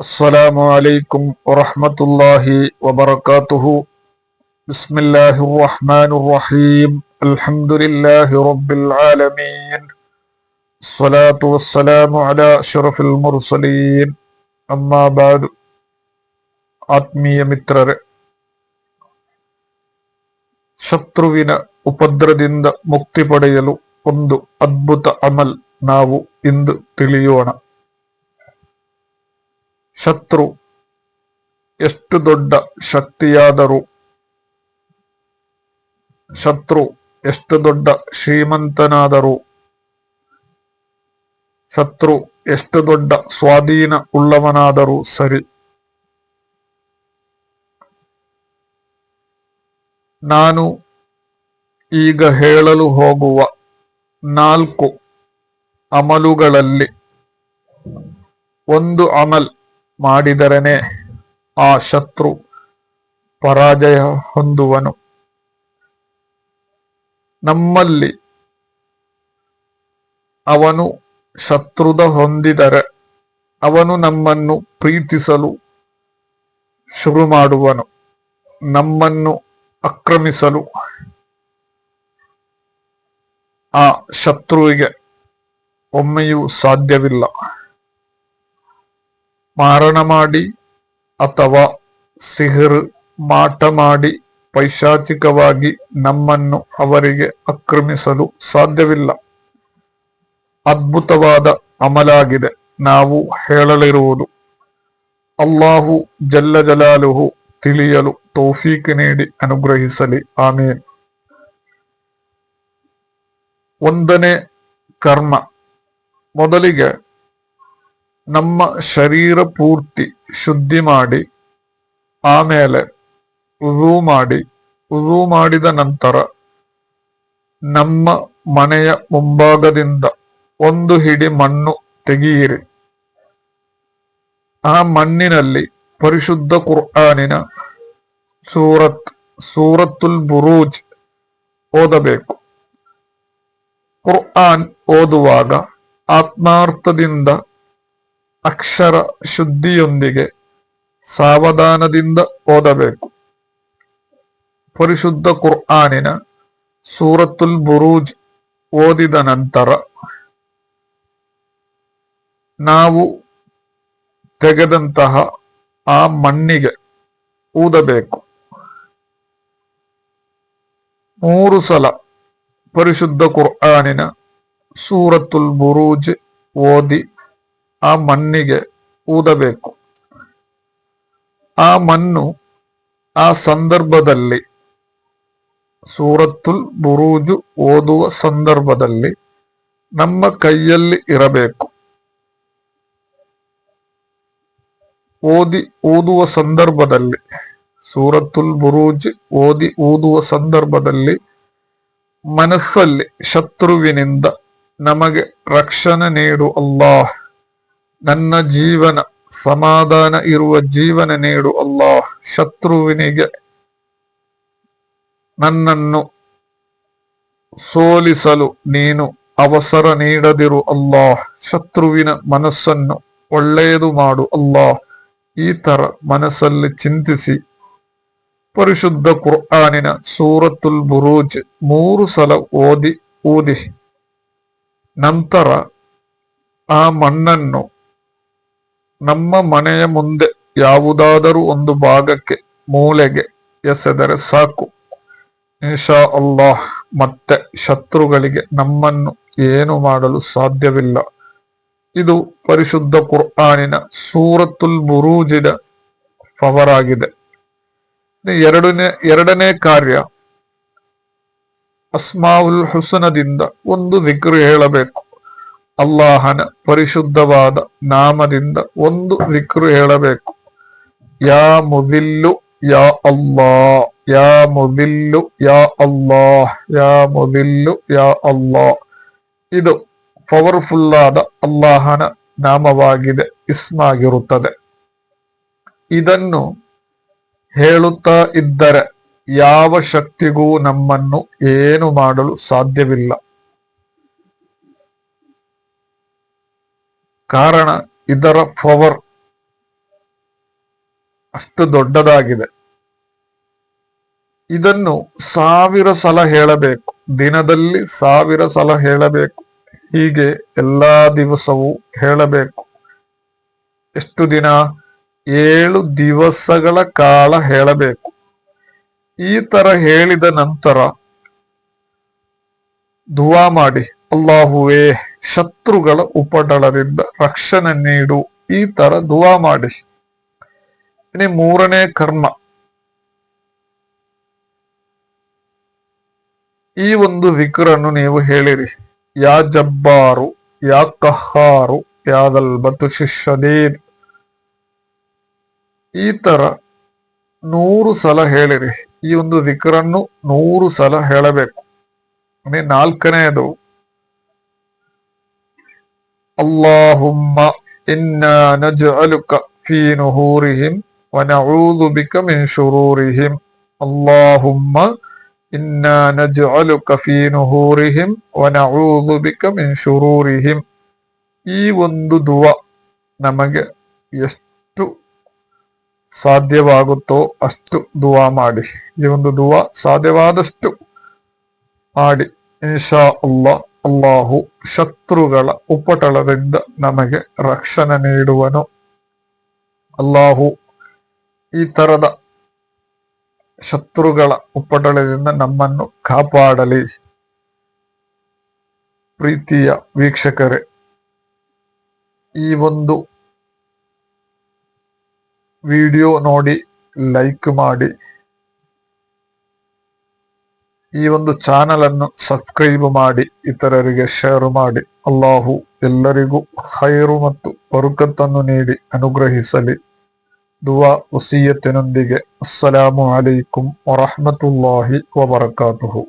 السلام عليكم ورحمة الله وبركاته بسم الله الرحمن الرحيم الحمد لله رب العالمين الصلاة والسلام على أشرف المرسلين أما بعد ಆತ್ಮೀಯ ಮಿತ್ರರೇ ಶತ್ರುವಿನ ಉಪದ್ರದಿಂದ ಮುಕ್ತಿ ಪಡೆಯಲು ಒಂದು ಅದ್ಭುತ ಅಮಲ್ ನಾವು ಇಂದು ತಿಳಿಯೋಣ ಶತ್ರು. ಎಷ್ಟು ದೊಡ್ಡ ಶಕ್ತಿಯಾದರೂ ಶತ್ರು, ಎಷ್ಟು ದೊಡ್ಡ ಶ್ರೀಮಂತನಾದರೂ ಶತ್ರು, ಎಷ್ಟು ದೊಡ್ಡ ಸ್ವಾಧೀನ ಉಳ್ಳವನಾದರೂ ಸರಿ. ನಾನು ಈಗ ಹೇಳಲು ಹೋಗುವ ನಾಲ್ಕು ಅಮಲುಗಳಲ್ಲಿ ಒಂದು ಅಮಲ್ ಮಾಡಿದರನೆ ಆ ಶತ್ರು ಪರಾಜಯ ಹೊಂದುವನು. ನಮ್ಮಲ್ಲಿ ಅವನು ಶತ್ರುದ ಹೊಂದಿದರೆ ಅವನು ನಮ್ಮನ್ನು ಪ್ರೀತಿಸಲು ಶುರು ಮಾಡುವನು. ನಮ್ಮನ್ನು ಆಕ್ರಮಿಸಲು ಆ ಶತ್ರುವಿಗೆ ಒಮ್ಮೆಯೂ ಸಾಧ್ಯವಿಲ್ಲ. ಮಾರಣ ಮಾಡಿ ಅಥವಾ ಸಿಹರು ಮಾಟ ಮಾಡಿ ಪೈಶಾಚಿಕವಾಗಿ ನಮ್ಮನ್ನು ಅವರಿಗೆ ಆಕ್ರಮಿಸಲು ಸಾಧ್ಯವಿಲ್ಲ. ಅದ್ಭುತವಾದ ಅಮಲಾಗಿದೆ. ನಾವು ಹೇಳಲಿರುವುದು, ಅಲ್ಲಾಹು ಜಲ್ಲ ಜಲಾಲುಹು ತಿಳಿಯಲು ತೌಫೀಕ್ ನೀಡಿ ಅನುಗ್ರಹಿಸಲಿ. ಆಮೇನ್. ಒಂದನೇ ಕರ್ಮ. ಮೊದಲಿಗೆ ನಮ್ಮ ಶರೀರ ಪೂರ್ತಿ ಶುದ್ಧಿ ಮಾಡಿ, ಆಮೇಲೆ ಉರು ಮಾಡಿ ಉರು ಮಾಡಿದ ನಂತರ ನಮ್ಮ ಮನೆಯ ಮುಂಭಾಗದಿಂದ ಒಂದು ಹಿಡಿ ಮಣ್ಣು ತೆಗೆಯಿರಿ. ಆ ಮಣ್ಣಿನಲ್ಲಿ ಪರಿಶುದ್ಧ ಕುರ್ಆನಿನ ಸೂರತ್, ಸೂರತ್ತುಲ್ ಬುರೂಜ್ ಓದಬೇಕು. ಕುರ್ಆನ್ ಓದುವಾಗ ಆತ್ಮಾರ್ಥದಿಂದ ಅಕ್ಷರ ಶುದ್ಧಿಯೊಂದಿಗೆ ಸಾವಧಾನದಿಂದ ಓದಬೇಕು. ಪರಿಶುದ್ಧ ಕುರ್ಆನಿನ ಸೂರತುಲ್ ಬುರೂಜ್ ಓದಿದ ನಂತರ ನಾವು ತೆಗೆದಂತಹ ಆ ಮಣ್ಣಿಗೆ ಊದಬೇಕು. ಮೂರು ಸಲ ಪರಿಶುದ್ಧ ಕುರ್ಆನಿನ ಸೂರತುಲ್ ಬುರೂಜ್ ಓದಿ ಆ ಮಣ್ಣಿಗೆ ಊದಬೇಕು. ಆ ಮಣ್ಣು ಆ ಸಂದರ್ಭದಲ್ಲಿ ಸೂರತ್ತುಲ್ ಬುರೂಜು ಓದುವ ಸಂದರ್ಭದಲ್ಲಿ ನಮ್ಮ ಕೈಯಲ್ಲಿ ಇರಬೇಕು. ಓದಿ ಊದುವ ಸಂದರ್ಭದಲ್ಲಿ ಸೂರತ್ತುಲ್ ಬುರೂಜ್ ಓದಿ ಊದುವ ಸಂದರ್ಭದಲ್ಲಿ ಮನಸ್ಸಲ್ಲಿ ಶತ್ರುವಿನಿಂದ ನಮಗೆ ರಕ್ಷಣೆ ನೀಡು ಅಲ್ಲಾಹ್. ನನ್ನ ಜೀವನ, ಸಮಾಧಾನ ಇರುವ ಜೀವನ ನೀಡು ಅಲ್ಲಾಹ್, ಶತ್ರುವಿನಿಗೆ ನನ್ನನ್ನು ಸೋಲಿಸಲು ನೀನು ಅವಸರ ನೀಡದಿರು ಅಲ್ಲಾಹ್, ಶತ್ರುವಿನ ಮನಸ್ಸನ್ನು ಒಳ್ಳೆಯದು ಮಾಡು ಅಲ್ಲಾಹ್. ಈ ತರ ಮನಸ್ಸಲ್ಲಿ ಚಿಂತಿಸಿ ಪರಿಶುದ್ಧ ಕುರ್ಆನಿನ ಸೂರತುಲ್ ಬುರೂಜ್ ಮೂರು ಸಲ ಓದಿ ಊದಿ ನಂತರ ಆ ಮಣ್ಣನ್ನು ನಮ್ಮ ಮನೆಯ ಮುಂದೆ ಯಾವುದಾದರೂ ಒಂದು ಭಾಗಕ್ಕೆ ಮೂಲೆಗೆ ಎಸೆದರೆ ಸಾಕು. ಇನ್ಶಾ ಅಲ್ಲಾಹ್, ಮತ್ತೆ ಶತ್ರುಗಳಿಗೆ ನಮ್ಮನ್ನು ಏನು ಮಾಡಲು ಸಾಧ್ಯವಿಲ್ಲ. ಇದು ಪರಿಶುದ್ಧ ಕುರ್ಆನಿನ ಸೂರತುಲ್ ಬುರೂಜಿನ ಪವರ್ ಆಗಿದೆ ಎರಡನೇ ಎರಡನೇ ಕಾರ್ಯ ಅಸ್ಮಾವುಲ್ ಹುಸನದಿಂದ ಒಂದು ವಿಕ್ರು ಹೇಳಬೇಕು. ಅಲ್ಲಾಹನ ಪರಿಶುದ್ಧವಾದ ನಾಮದಿಂದ ಒಂದು ವಿಕ್ರು ಹೇಳಬೇಕು. ಯಾ ಮುದಿಲ್ಲು ಯಾ ಅಲ್ಲಾ, ಯಾ ಮುದಿಲ್ಲು ಯಾ ಅಲ್ಲಾ, ಯಾ ಮುದಿಲ್ಲು ಯಾ ಅಲ್ಲಾ. ಇದು ಪವರ್ಫುಲ್ ಆದ ಅಲ್ಲಾಹನ ನಾಮವಾಗಿದೆ, ಇಸ್ಮಾಗಿರುತ್ತದೆ. ಇದನ್ನು ಹೇಳುತ್ತಾ ಇದ್ದರೆ ಯಾವ ಶಕ್ತಿಗೂ ನಮ್ಮನ್ನು ಏನು ಮಾಡಲು ಸಾಧ್ಯವಿಲ್ಲ. ಕಾರಣ ಇದರ ಪವರ್ ಅಷ್ಟು ದೊಡ್ಡದಾಗಿದೆ. ಇದನ್ನು ಸಾವಿರ ಸಲ ಹೇಳಬೇಕು. ದಿನದಲ್ಲಿ ಸಾವಿರ ಸಲ ಹೇಳಬೇಕು. ಹೀಗೆ ಎಲ್ಲಾ ದಿವಸವೂ ಹೇಳಬೇಕು. ಎಷ್ಟು ದಿನ? ಏಳು ದಿವಸಗಳ ಕಾಲ ಹೇಳಬೇಕು. ಈ ತರ ಹೇಳಿದ ನಂತರ ದುವಾ ಮಾಡಿ. ಅಲ್ಲಾಹುವೇ. ಶತ್ರುಗಳ ಉಪಟಳದಿಂದ ರಕ್ಷಣೆ ನೀಡು, ಈ ತರ ದುವಾ ಮಾಡಿ. ಇനി ಮೂರನೇ ಕರ್ಮ. ಈ ಒಂದು ಜಿಕ್ರನ್ನು ನೀವು ಹೇಳಿರಿ. ಯಾ ಜಬ್ಬಾರು, ಯಾ ಕಹಾರು ಯಾದಲ್ ಬತು ಶಿಷ್ಯದೇನ್. ಈ ತರ ನೂರು ಸಲ ಹೇಳಿರಿ. ಈ ಒಂದು ಜಿಕ್ರನ್ನು ನೂರು ಸಲ ಹೇಳಬೇಕು. ನಾಲ್ಕನೆಯದು ಅಲ್ಲಾಹುಮ್ಮ ಇನ್ನ ನಜ್ಅಲುಕ ಫೀ ನುಹೂರಿಹಿಂ ونعوذ بك من شرورهم اللهم إنا نجعلك في نهورهم ونعوذ بك من شرورهم ಈ ಒಂದು ದುವ ನಮಗೆ ಎಷ್ಟು ಸಾಧ್ಯವಾಗುತ್ತೋ ಅಷ್ಟು ದುವಾ ಮಾಡಿ ಈ ಒಂದು ದುವ ಸಾಧ್ಯವಾದಷ್ಟು ಮಾಡಿ ಇನ್ಶಾ ಅಲ್ಲಾ ಅಲ್ಲಾಹು ಶತ್ರುಗಳ ಉಪಟಳದಿಂದ ನಮಗೆ ರಕ್ಷಣೆ ನೀಡುವನು. ಅಲ್ಲಾಹು ಈ ತರದ ಶತ್ರುಗಳ ಉಪಟಳದಿಂದ ನಮ್ಮನ್ನು ಕಾಪಾಡಲಿ. ಪ್ರೀತಿಯ ವೀಕ್ಷಕರೇ, ಈ ಒಂದು ವಿಡಿಯೋ ನೋಡಿ ಲೈಕ್ ಮಾಡಿ. ಈ ಒಂದು ಚಾನಲ್ ಅನ್ನು ಸಬ್ಸ್ಕ್ರೈಬ್ ಮಾಡಿ, ಇತರರಿಗೆ ಶೇರ್ ಮಾಡಿ. ಅಲ್ಲಾಹು ಎಲ್ಲರಿಗೂ ಹೈರು ಮತ್ತು ಬರುಕತ್ತನ್ನು ನೀಡಿ ಅನುಗ್ರಹಿಸಲಿ. ದುವಾ ವಸೀಯತ್ತಿನೊಂದಿಗೆ. ಅಸ್ಸಲಾಮು ಅಲೈಕುಂ ವರಹಮತುಲ್ಲಾಹಿ ವಬರಕಾತುಹು.